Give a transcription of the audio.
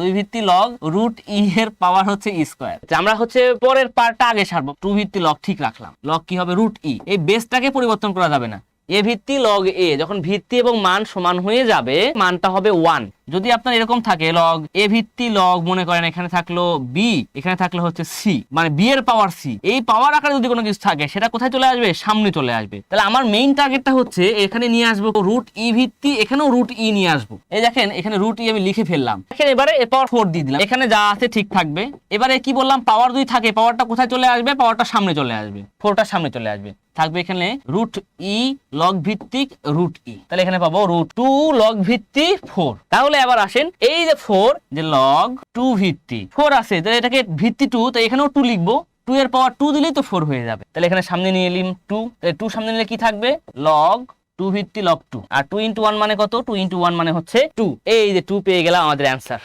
দুই ভিত্তি log root ই এর পাওয়ার হচ্ছে ই স্কোয়ার আমরা হচ্ছে পরের পার্টটা আগে সারবো। টু ভিত্তি লগ ঠিক রাখলাম। লগ কি হবে রুট ই এই বেসটাকে পরিবর্তন করা যাবে না। এ ভিত্তি লগ এ যখন ভিত্তি এবং মান সমান হয়ে যাবে, মানটা হবে ওয়ান যদি আপনার এরকম থাকে লগ এ ভিত্তি লগ মনে করেন এখানে থাকল বি এখানে থাকল হচ্ছে সি মানে বি এর পাওয়ার সি এই পাওয়ার আকারে যদি কোনো কিছু থাকে, সেটা কোথায় চলে আসবে? সামনে চলে আসবে। তাহলে আমার মেইন টার্গেটটা হচ্ছে, এখানে নিয়ে আসব রুট ই ভিত্তি, এখানেও রুট ই নিয়ে আসব। এই দেখেন, এখানে রুট ই আমি লিখে ফেললাম। দেখেন, এবারে পাওয়ার ফোর দিয়ে দিলাম। এখানে যা আছে ঠিক থাকবে। এবারে কি বললাম? পাওয়ার দুই থাকে পাওয়ারটা কোথায় চলে আসবে? পাওয়ারটা সামনে চলে আসবে। ফোরটা সামনে চলে আসবে। থাকবে এখানে রুট ই লগ ভিত্তিক রুট ই তাহলে এখানে পাবো রুট টু লগ ভিত্তি ফোর তাহলে এবার আসেন এই যে ফোর যে লগ টু ভিত্তি ফোর আছে, তাহলে এটাকে ভিত্তি টু তো এখানেও টু লিখব। টু এর পাওয়ার টু দিলেই তো ফোর হয়ে যাবে। তাহলে এখানে সামনে নিয়ে এলিম টু তাহলে টু সামনে নিলে কি থাকবে? লগ টু ভিত্তি লগ টু আর টু ইন্টু ওয়ান মানে কত? টু ইন্টু ওয়ান মানে হচ্ছে টু এই যে টু পেয়ে গেলাম আমাদের অ্যান্সার